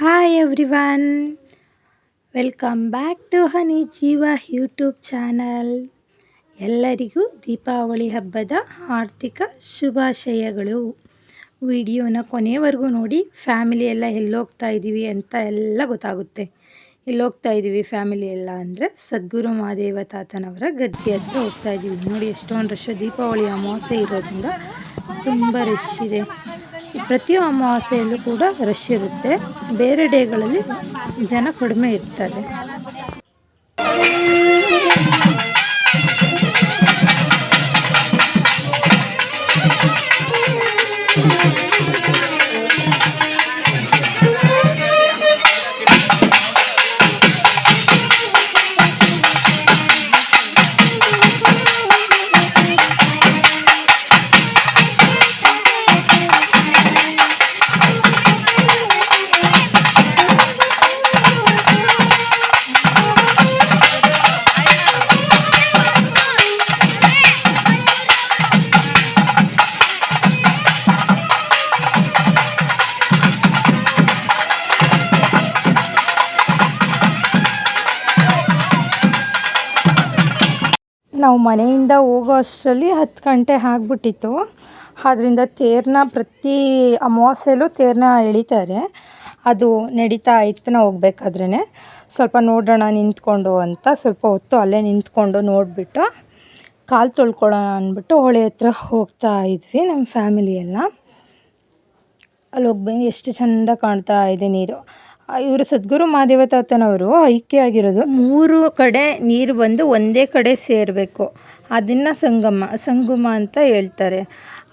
Hi everyone welcome back to Honey Jeeva YouTube channel ಎಲ್ಲರಿಗೂ ದೀಪಾವಳಿ ಹಬ್ಬದ ಆರ್ಥಿಕ ಶುಭಾಶಯಗಳು. ವಿಡಿಯೋನ ಕೊನೆವರೆಗೂ ನೋಡಿ ಫ್ಯಾಮಿಲಿ ಎಲ್ಲ ಎಲ್ಲೋಗ್ತಾ ಇದ್ದೀವಿ ಅಂತ ಎಲ್ಲ ಗೊತ್ತಾಗುತ್ತೆ. ಎಲ್ಲೋಗ್ತಾ ಇದ್ದೀವಿ ಫ್ಯಾಮಿಲಿ ಎಲ್ಲ ಅಂದರೆ ಸದ್ಗುರು ಮಹಾದೇವ ತಾತನವರ ಗದ್ದೆ ಹತ್ರ ಹೋಗ್ತಾ ಇದ್ದೀವಿ ನೋಡಿ, ಎಷ್ಟೊಂದು ರಶ್ ದೀಪಾವಳಿ ಅಮಾವಾಸ್ಯೆ ಇರೋದ್ರಿಂದ ತುಂಬ ರಶ್ ಇದೆ. ಪ್ರತಿ ಅಮಾವಾಸ್ಯೆಯಲ್ಲೂ ಕೂಡ ರಶ್ ಇರುತ್ತೆ. ಬೇರೆ ಡೇಗಳಲ್ಲಿ ಜನ ಕಡಿಮೆ ಇರ್ತಾರೆ. ನಾವು ಮನೆಯಿಂದ ಹೋಗೋ ಅಷ್ಟರಲ್ಲಿ ಹತ್ತು ಗಂಟೆ ಆಗ್ಬಿಟ್ಟಿತ್ತು. ಆದ್ದರಿಂದ ತೇರನ್ನ ಪ್ರತಿ ಅಮಾವಾಸ್ಯೆಲೂ ತೇರನ್ನ ಎಳಿತಾರೆ. ಅದು ನಡೀತಾ ಇತ್ತು ನಾವು ಹೋಗ್ಬೇಕಾದ್ರೇ ಸ್ವಲ್ಪ ನೋಡೋಣ, ನಿಂತ್ಕೊಂಡು ಅಂತ ಸ್ವಲ್ಪ ಹೊತ್ತು ಅಲ್ಲೇ ನಿಂತ್ಕೊಂಡು ನೋಡಿಬಿಟ್ಟು ಕಾಲು ತೊಳ್ಕೊಳ್ಳೋಣ ಅಂದ್ಬಿಟ್ಟು ಹೊಳೆ ಹತ್ರ ಹೋಗ್ತಾ ಇದ್ವಿ ನಮ್ಮ ಫ್ಯಾಮಿಲಿ ಎಲ್ಲ ಅಲ್ಲಿ ಹೋಗ್ಬಂದು ಎಷ್ಟು ಚೆಂದ ಕಾಣ್ತಾ ಇದೆ ನೀರು. ಇವರು ಸದ್ಗುರು ಮಹಾದೇವ ತಾತನವರು ಐಕ್ಯ ಆಗಿರೋದು. ಮೂರು ಕಡೆ ನೀರು ಬಂದು ಒಂದೇ ಕಡೆ ಸೇರಬೇಕು. ಅದನ್ನು ಸಂಗಮ ಸಂಗಮ ಅಂತ ಹೇಳ್ತಾರೆ.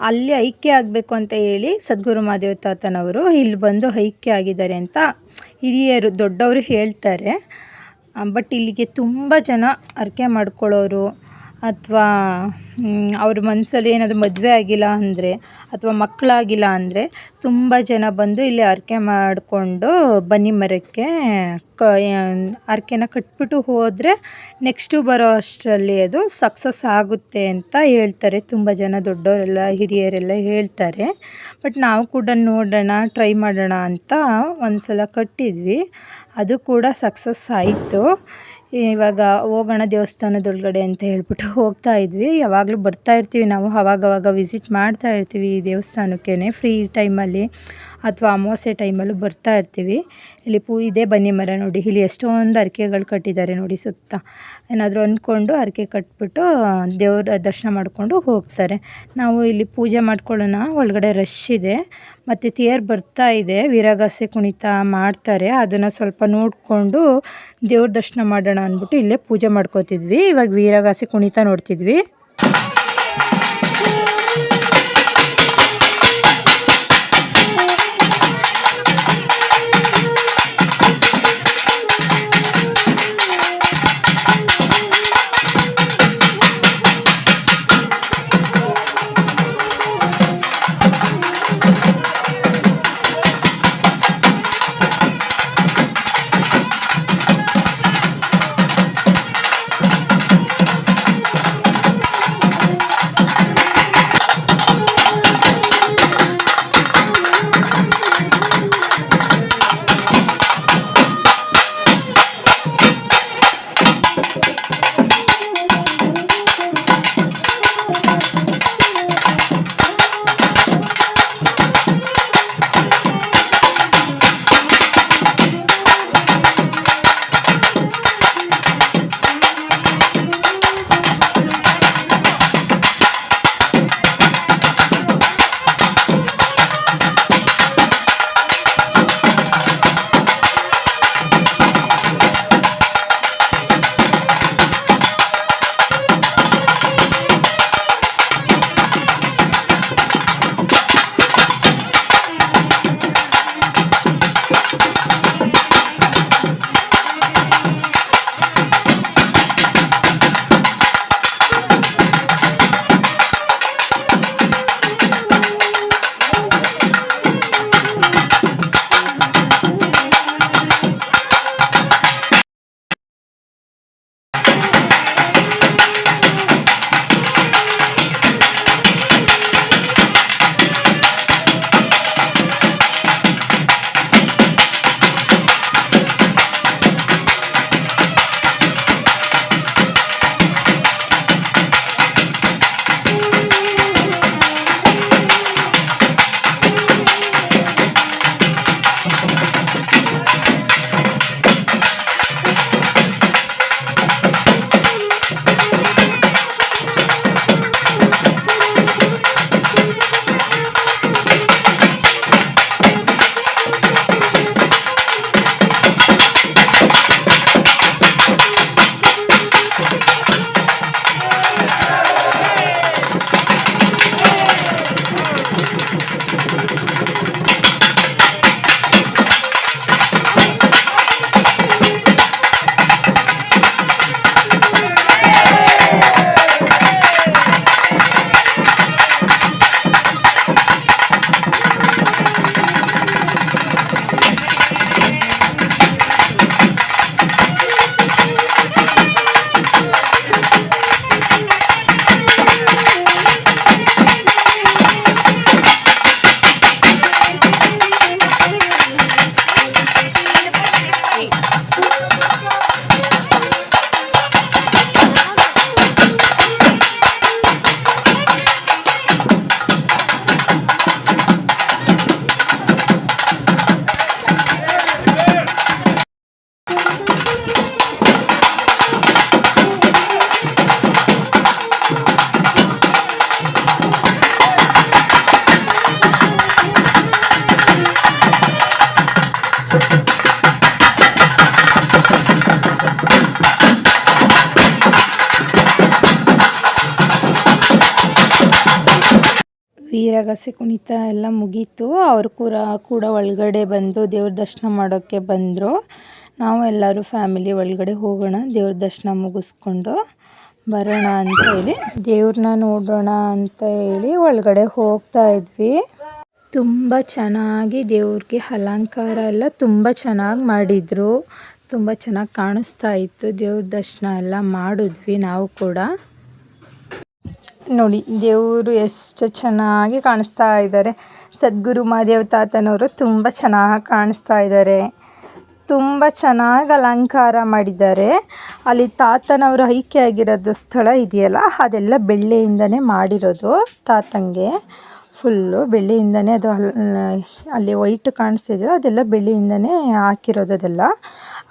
ಅಲ್ಲಿ ಐಕ್ಯ ಆಗಬೇಕು ಅಂತ ಹೇಳಿ ಸದ್ಗುರು ಮಹಾದೇವ ತಾತನವರು ಇಲ್ಲಿ ಬಂದು ಐಕ್ಯ ಆಗಿದ್ದಾರೆ ಅಂತ ಹಿರಿಯರು, ದೊಡ್ಡವರು ಹೇಳ್ತಾರೆ. ಬಟ್ ಇಲ್ಲಿಗೆ ತುಂಬ ಜನ ಹರಕೆ ಮಾಡ್ಕೊಳ್ಳೋರು ಅಥವಾ ಅವ್ರ ಮನಸ್ಸಲ್ಲಿ ಏನಾದರೂ ಮದುವೆ ಆಗಿಲ್ಲ ಅಂದರೆ ಅಥವಾ ಮಕ್ಕಳಾಗಿಲ್ಲ ಅಂದರೆ ತುಂಬ ಜನ ಬಂದು ಇಲ್ಲಿ ಹರಕೆ ಮಾಡಿಕೊಂಡು ಬನ್ನಿ ಮರಕ್ಕೆ ಕ ಹರ್ಕೆನ ಕಟ್ಬಿಟ್ಟು ಹೋದರೆ ನೆಕ್ಸ್ಟು ಬರೋ ಅಷ್ಟರಲ್ಲಿ ಅದು ಸಕ್ಸಸ್ ಆಗುತ್ತೆ ಅಂತ ಹೇಳ್ತಾರೆ. ತುಂಬ ಜನ ದೊಡ್ಡವರೆಲ್ಲ, ಹಿರಿಯರೆಲ್ಲ ಹೇಳ್ತಾರೆ. ಬಟ್ ನಾವು ಕೂಡ ನೋಡೋಣ ಟ್ರೈ ಮಾಡೋಣ ಅಂತ ಒಂದು ಸಲ ಕಟ್ಟಿದ್ವಿ. ಅದು ಕೂಡ ಸಕ್ಸಸ್ ಆಯಿತು. ಇವಾಗ ಹೋಗೋಣ ದೇವಸ್ಥಾನದೊಳಗಡೆ ಅಂತ ಹೇಳ್ಬಿಟ್ಟು ಹೋಗ್ತಾ ಇದ್ವಿ. ಯಾವಾಗಲೂ ಬರ್ತಾ ಇರ್ತೀವಿ ನಾವು, ಅವಾಗವಾಗ ವಿಸಿಟ್ ಮಾಡ್ತಾ ಇರ್ತೀವಿ ಈ ದೇವಸ್ಥಾನಕ್ಕೇ ಫ್ರೀ ಟೈಮಲ್ಲಿ ಅಥವಾ ಅಮಾವಾಸ್ಯೆ ಟೈಮಲ್ಲೂ ಬರ್ತಾ ಇರ್ತೀವಿ. ಇಲ್ಲಿ ಪೂ, ಇದೆ ಬನ್ನಿ ಮರ ನೋಡಿ. ಇಲ್ಲಿ ಎಷ್ಟೊಂದು ಅರಿಕೆಗಳು ಕಟ್ಟಿದ್ದಾರೆ ನೋಡಿ ಸುತ್ತ. ಏನಾದರೂ ಅಂದ್ಕೊಂಡು ಅರಿಕೆ ಕಟ್ಬಿಟ್ಟು ದೇವ್ರ ದರ್ಶನ ಮಾಡಿಕೊಂಡು ಹೋಗ್ತಾರೆ. ನಾವು ಇಲ್ಲಿ ಪೂಜೆ ಮಾಡ್ಕೊಳ್ಳೋಣ. ಒಳಗಡೆ ರಶ್ ಇದೆ. ಮತ್ತು ತೇರ್ ಬರ್ತಾ ಇದೆ. ವೀರಗಾಸೆ ಕುಣಿತ ಮಾಡ್ತಾರೆ. ಅದನ್ನು ಸ್ವಲ್ಪ ನೋಡಿಕೊಂಡು ದೇವ್ರ ದರ್ಶನ ಮಾಡೋಣ ಅಂದ್ಬಿಟ್ಟು ಇಲ್ಲೇ ಪೂಜೆ ಮಾಡ್ಕೋತಿದ್ವಿ. ಇವಾಗ ವೀರಗಾಸೆ ಕುಣಿತ ನೋಡ್ತಿದ್ವಿ. ವೀರಗಾಸೆ ಕುಣಿತ ಎಲ್ಲ ಮುಗೀತು. ಅವರು ಕೂಡ ಕೂಡ ಒಳಗಡೆ ಬಂದು ದೇವ್ರ ದರ್ಶನ ಮಾಡೋಕ್ಕೆ ಬಂದರು. ನಾವು ಎಲ್ಲರೂ ಫ್ಯಾಮಿಲಿ ಒಳಗಡೆ ಹೋಗೋಣ, ದೇವ್ರ ದರ್ಶನ ಮುಗಿಸ್ಕೊಂಡು ಬರೋಣ ಅಂತ ಹೇಳಿ. ದೇವ್ರನ್ನ ನೋಡೋಣ ಅಂತ ಹೇಳಿ ಒಳಗಡೆ ಹೋಗ್ತಾ ಇದ್ವಿ. ತುಂಬ ಚೆನ್ನಾಗಿ ದೇವ್ರಿಗೆ ಅಲಂಕಾರ ಎಲ್ಲ ತುಂಬ ಚೆನ್ನಾಗಿ ಮಾಡಿದರು. ತುಂಬ ಚೆನ್ನಾಗಿ ಕಾಣಿಸ್ತಾ ಇತ್ತು. ದೇವ್ರ ದರ್ಶನ ಎಲ್ಲ ಮಾಡಿದ್ವಿ ನಾವು ಕೂಡ. ನೋಡಿ, ದೇವರು ಎಷ್ಟು ಚೆನ್ನಾಗಿ ಕಾಣಿಸ್ತಾ ಇದ್ದಾರೆ. ಸದ್ಗುರು ಮಹಾದೇವ ತಾತನವರು ತುಂಬ ಚೆನ್ನಾಗಿ ಕಾಣಿಸ್ತಾ ಇದ್ದಾರೆ. ತುಂಬ ಚೆನ್ನಾಗಿ ಅಲಂಕಾರ ಮಾಡಿದ್ದಾರೆ. ಅಲ್ಲಿ ತಾತನವರು ಐಕ್ಯ ಆಗಿರೋದು ಸ್ಥಳ ಇದೆಯಲ್ಲ, ಅದೆಲ್ಲ ಬೆಳ್ಳಿಯಿಂದಲೇ ಮಾಡಿರೋದು ತಾತಂಗೆ. ಫುಲ್ಲು ಬೆಳ್ಳಿಯಿಂದನೇ ಅದು ಅಲ್ಲಿ ವೈಟ್ ಕಾಣಿಸ್ತಿದೆ ಅದೆಲ್ಲ ಬೆಳ್ಳಿಯಿಂದನೇ ಹಾಕಿರೋದು ಅದೆಲ್ಲ.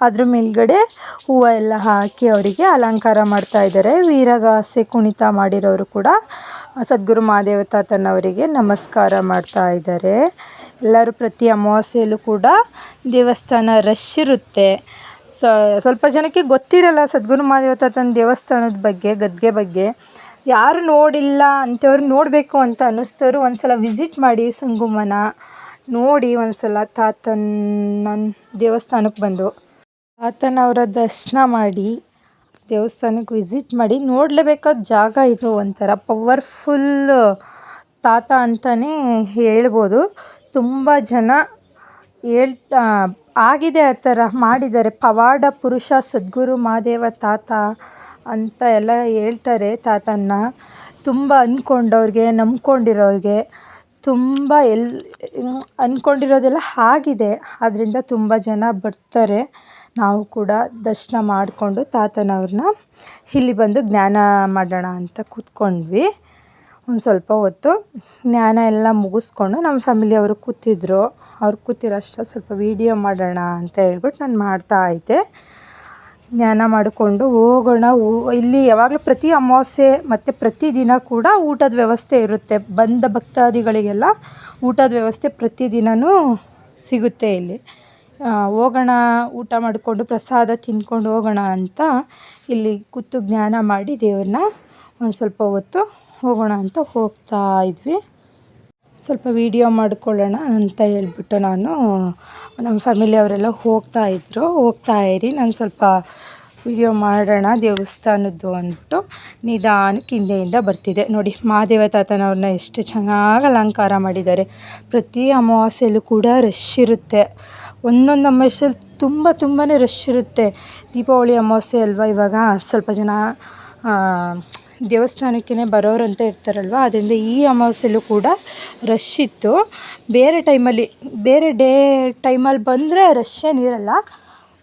ಅದ್ರ ಮೇಲ್ಗಡೆ ಹೂವು ಎಲ್ಲ ಹಾಕಿ ಅವರಿಗೆ ಅಲಂಕಾರ ಮಾಡ್ತಾ ಇದ್ದಾರೆ. ವೀರಗಾಸೆ ಕುಣಿತ ಮಾಡಿರೋರು ಕೂಡ ಸದ್ಗುರು ಮಹಾದೇವ ತಾತನವರಿಗೆ ನಮಸ್ಕಾರ ಮಾಡ್ತಾ ಇದ್ದಾರೆ. ಎಲ್ಲರೂ ಪ್ರತಿ ಅಮಾವಾಸ್ಯೆಯಲ್ಲೂ ಕೂಡ ದೇವಸ್ಥಾನ ರಶ್ ಇರುತ್ತೆ. ಸ್ವಲ್ಪ ಜನಕ್ಕೆ ಗೊತ್ತಿರಲ್ಲ ಸದ್ಗುರು ಮಹಾದೇವ ತಾತನ ದೇವಸ್ಥಾನದ ಬಗ್ಗೆ, ಗದ್ಗೆ ಬಗ್ಗೆ. ಯಾರು ನೋಡಿಲ್ಲ ಅಂಥವ್ರು ನೋಡಬೇಕು ಅಂತ ಅನ್ನಿಸ್ತವ್ರು ಒಂದು ಸಲ ವಿಸಿಟ್ ಮಾಡಿ ಸಂಗಮನ ನೋಡಿ ಒಂದು ಸಲ ತಾತನ ದೇವಸ್ಥಾನಕ್ಕೆ ಬಂದು. ತಾತನವರ ದರ್ಶನ ಮಾಡಿ ದೇವಸ್ಥಾನಕ್ಕೆ ವಿಸಿಟ್ ಮಾಡಿ ನೋಡಲೇಬೇಕಾದ ಜಾಗ ಇದು ಒಂಥರ ಪವರ್ಫುಲ್ ತಾತ ಅಂತಲೇ ಹೇಳ್ಬೋದು. ತುಂಬ ಜನ ಹೇಳ್ತಾ ಆಗಿದೆ ಆ ಥರ ಮಾಡಿದ್ದಾರೆ. ಪವಾಡ ಪುರುಷ ಸದ್ಗುರು ಮಹಾದೇವ ತಾತ ಅಂತ ಎಲ್ಲ ಹೇಳ್ತಾರೆ ತಾತನ್ನ. ತುಂಬ ಅಂದ್ಕೊಂಡವ್ರಿಗೆ ನಂಬ್ಕೊಂಡಿರೋರಿಗೆ ತುಂಬ ಎಲ್ ಅಂದ್ಕೊಂಡಿರೋದೆಲ್ಲ ಆಗಿದೆ. ಆದ್ದರಿಂದ ತುಂಬ ಜನ ಬರ್ತಾರೆ. ನಾವು ಕೂಡ ದರ್ಶನ ಮಾಡಿಕೊಂಡು ತಾತನವ್ರನ್ನ ಇಲ್ಲಿ ಬಂದು ಜ್ಞಾನ ಮಾಡೋಣ ಅಂತ ಕೂತ್ಕೊಂಡ್ವಿ. ಒಂದು ಸ್ವಲ್ಪ ಹೊತ್ತು ಜ್ಞಾನ ಎಲ್ಲ ಮುಗಿಸ್ಕೊಂಡು ನಮ್ಮ ಫ್ಯಾಮಿಲಿಯವರು ಕೂತಿದ್ರು. ಅವ್ರು ಕೂತಿರೋ ಅಷ್ಟ ಸ್ವಲ್ಪ ವೀಡಿಯೋ ಮಾಡೋಣ ಅಂತ ಹೇಳ್ಬಿಟ್ಟು ನಾನು ಮಾಡ್ತಾಯಿದ್ದೆ ಜ್ಞಾನ ಮಾಡಿಕೊಂಡು ಹೋಗೋಣ. ಇಲ್ಲಿ ಯಾವಾಗಲೂ ಪ್ರತಿ ಅಮಾವಾಸ್ಯೆ ಮತ್ತು ಪ್ರತಿದಿನ ಕೂಡ ಊಟದ ವ್ಯವಸ್ಥೆ ಇರುತ್ತೆ. ಬಂದ ಭಕ್ತಾದಿಗಳಿಗೆಲ್ಲ ಊಟದ ವ್ಯವಸ್ಥೆ ಪ್ರತಿದಿನವೂ ಸಿಗುತ್ತೆ ಇಲ್ಲಿ. ಹೋಗೋಣ, ಊಟ ಮಾಡಿಕೊಂಡು ಪ್ರಸಾದ ತಿಂದ್ಕೊಂಡು ಹೋಗೋಣ ಅಂತ ಇಲ್ಲಿ ಕೂತು ಜ್ಞಾನ ಮಾಡಿ ದೇವ್ರನ್ನ ಒಂದು ಸ್ವಲ್ಪ ಹೊತ್ತು ಹೋಗೋಣ ಅಂತ ಹೋಗ್ತಾ ಇದ್ವಿ. ಸ್ವಲ್ಪ ವೀಡಿಯೋ ಮಾಡ್ಕೊಳ್ಳೋಣ ಅಂತ ಹೇಳ್ಬಿಟ್ಟು ನಾನು, ನಮ್ಮ ಫ್ಯಾಮಿಲಿಯವರೆಲ್ಲ ಹೋಗ್ತಾ ಇದ್ದರು ಹೋಗ್ತಾ ಇರಿ, ನಾನು ಸ್ವಲ್ಪ ವಿಡಿಯೋ ಮಾಡೋಣ ದೇವಸ್ಥಾನದ್ದು ಅಂದ್ಬಿಟ್ಟು ನಿಧಾನಕ್ಕೆ ಹಿಂದೆಯಿಂದ ಬರ್ತಿದೆ. ನೋಡಿ, ಮಹಾದೇವ ತಾತನವ್ರನ್ನ ಎಷ್ಟು ಚೆನ್ನಾಗಿ ಅಲಂಕಾರ ಮಾಡಿದ್ದಾರೆ. ಪ್ರತಿ ಅಮಾವಾಸ್ಯೆಯಲ್ಲೂ ಕೂಡ ರಶ್ ಇರುತ್ತೆ. ಒಂದೊಂದು ಅಮಾವಾಸ್ಯಲ್ಲಿ ತುಂಬ ತುಂಬಾ ರಶ್ ಇರುತ್ತೆ. ದೀಪಾವಳಿ ಅಮಾವಾಸ್ಯೆ ಅಲ್ವಾ ಇವಾಗ? ಸ್ವಲ್ಪ ಜನ ದೇವಸ್ಥಾನಕ್ಕೇ ಬರೋರು ಅಂತ ಇರ್ತಾರಲ್ವ, ಅದರಿಂದ ಈ ಅಮಾವಾಸ್ಯೆಲೂ ಕೂಡ ರಶ್ ಇತ್ತು. ಬೇರೆ ಟೈಮಲ್ಲಿ ಬೇರೆ ಡೇ ಟೈಮಲ್ಲಿ ಬಂದರೆ ರಶ್ ಏನಿರಲ್ಲ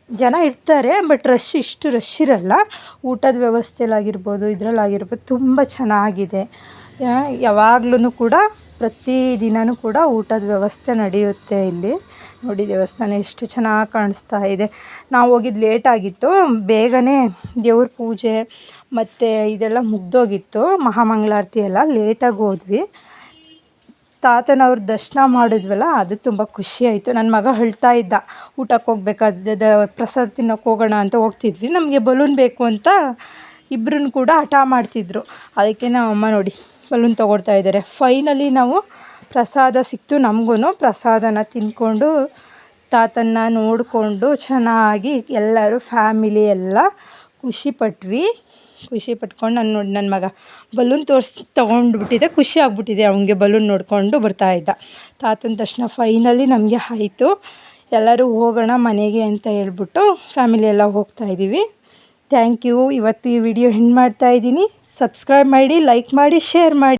ಜನ ಇರ್ತಾರೆ ಬಟ್ ರಶ್ ಇಷ್ಟು ರಶ್ ಇರಲ್ಲ. ಊಟದ ವ್ಯವಸ್ಥೆಲಾಗಿರ್ಬೋದು ಇದರಲ್ಲಾಗಿರ್ಬೋದು, ತುಂಬ ಚೆನ್ನಾಗಿದೆ. ಯಾವಾಗ್ಲೂ ಕೂಡ ಪ್ರತಿ ದಿನವೂ ಕೂಡ ಊಟದ ವ್ಯವಸ್ಥೆ ನಡೆಯುತ್ತೆ ಇಲ್ಲಿ. ನೋಡಿ ದೇವಸ್ಥಾನ ಎಷ್ಟು ಚೆನ್ನಾಗಿ ಕಾಣಿಸ್ತಾ ಇದೆ. ನಾವು ಹೋಗಿದ್ದು ಲೇಟಾಗಿತ್ತು ಬೇಗನೆ ದೇವ್ರ ಪೂಜೆ ಮತ್ತು ಇದೆಲ್ಲ ಮುಗ್ದೋಗಿತ್ತು, ಮಹಾಮಂಗಳಾರತಿ ಎಲ್ಲ ಲೇಟಾಗಿ ಹೋದ್ವಿ. ತಾತನವ್ರ ದರ್ಶನ ಮಾಡಿದ್ವಲ್ಲ, ಅದು ತುಂಬ ಖುಷಿ ಆಯಿತು. ನನ್ನ ಮಗ ಅಳ್ತಾ ಇದ್ದ, ಊಟಕ್ಕೆ ಹೋಗ್ಬೇಕಾದ ಪ್ರಸಾದ ತಿನ್ನೋಕೆ ಹೋಗೋಣ ಅಂತ ಹೋಗ್ತಿದ್ವಿ. ನಮಗೆ ಬಲೂನ್ ಬೇಕು ಅಂತ ಇಬ್ಬರೂ ಕೂಡ ಹಠ ಮಾಡ್ತಿದ್ರು. ಅದಕ್ಕೆ ನಮ್ಮ ಅಮ್ಮ ನೋಡಿ, ಬಲೂನ್ ತೊಗೊಳ್ತಾ ಇದ್ದಾರೆ. ಫೈನಲಿ ನಾವು ಪ್ರಸಾದ ಸಿಕ್ತು ನಮಗೂ ಪ್ರಸಾದನ ತಿಂದ್ಕೊಂಡು ತಾತನ್ನ ನೋಡಿಕೊಂಡು ಚೆನ್ನಾಗಿ ಎಲ್ಲರೂ ಫ್ಯಾಮಿಲಿ ಎಲ್ಲ ಖುಷಿಪಟ್ವಿ ಖುಷಿ ಪಟ್ಕೊಂಡು ನಾನು ನೋಡಿ ನನ್ನ ಮಗ ಬಲೂನ್ ತೋರಿಸಿ ತೊಗೊಂಡ್ಬಿಟ್ಟಿದ್ದೆ ಖುಷಿ ಆಗಿಬಿಟ್ಟಿದೆ ಅವನಿಗೆ ಬಲೂನ್ ನೋಡಿಕೊಂಡು ಬರ್ತಾಯಿದ್ದ ತಾತನ ತಕ್ಷಣ ಫೈನಲಿ ನಮಗೆ ಆಯಿತು. ಎಲ್ಲರೂ ಹೋಗೋಣ ಮನೆಗೆ ಅಂತ ಹೇಳ್ಬಿಟ್ಟು ಫ್ಯಾಮಿಲಿ ಎಲ್ಲ ಹೋಗ್ತಾ ಇದ್ದೀವಿ ಥ್ಯಾಂಕ್ ಯು ಇವತ್ತು ಈ ವಿಡಿಯೋ ಹೆಣ್ ಮಾಡ್ತಾ ಇದ್ದೀನಿ ಸಬ್ಸ್ಕ್ರೈಬ್ ಮಾಡಿ ಲೈಕ್ ಮಾಡಿ ಶೇರ್ ಮಾಡಿ.